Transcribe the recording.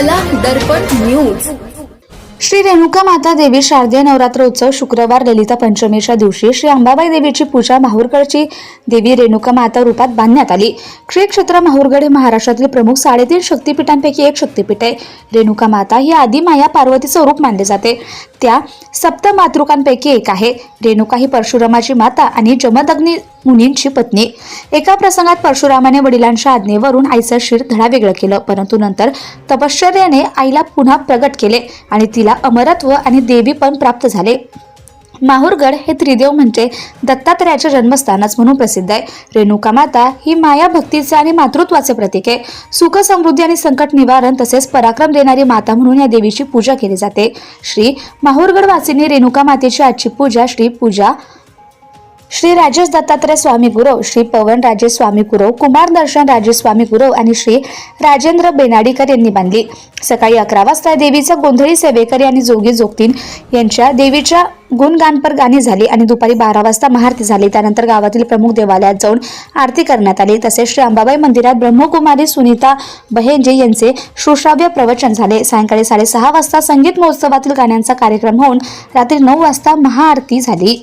कला दर्पण न्यूज. श्री रेणुका माता देवी शारदीय नवरात्र उत्सव शुक्रवार ललिता पंचमीच्या दिवशी श्री अंबाबाई देवीची पूजा माहूरगडची देवी रेणुका माता रूपात बांधण्यात आली. श्री क्षेत्र माहूरगड हे महाराष्ट्रातील प्रमुख साडेतीन शक्तीपीठांपैकी एक शक्तिपीठ आहे. रेणुका माता ही आदिमाया पार्वती स्वरूप मानले जाते. त्या सप्त मातृकांपैकी एक आहे. रेणुका ही परशुरामाची माता आणि जमदग्नी मुनींची पत्नी. एका प्रसंगात परशुरामाने वडिलांच्या आज्ञेवरून आईचं शिर धडा वेगळं केलं परंतु नंतर तपश्चर्याने आईला पुन्हा प्रगट केले आणि तिला अमरत्व आणि देवी पण प्राप्त झाले. माहूरगड हे त्रिदेव म्हणजे दत्तात्रयाचे जन्मस्थानच म्हणून प्रसिद्ध आहे. रेणुका माता ही माया भक्तीचे आणि मातृत्वाचे प्रतीक आहे. सुख समृद्धी आणि संकट निवारण तसेच पराक्रम देणारी माता म्हणून या देवीची पूजा केली जाते. श्री माहूरगड वासिनी रेणुका मातेची आजची पूजा श्री पूजा श्री राजेश दत्तात्रय स्वामी गुरव श्री पवन राजे स्वामी गुरव कुमार दर्शन राजे स्वामी गुरव आणि श्री राजेंद्र बेनाडीकर यांनी बांधली. सकाळी अकरा वाजता देवीचा गोंधळी सेवेकरी आणि जोगी जोगतीन यांच्या देवीच्या गुणगानपर गाणी झाली आणि दुपारी बारा वाजता महाआरती झाली. त्यानंतर गावातील प्रमुख देवालयात जाऊन आरती करण्यात आली. तसेच श्री अंबाबाई मंदिरात ब्रह्मकुमारी सुनीता बहेंजे यांचे सुश्राव्य प्रवचन झाले. सायंकाळी साडेसहा वाजता संगीत महोत्सवातील गाण्यांचा कार्यक्रम होऊन रात्री नऊ वाजता महाआरती झाली.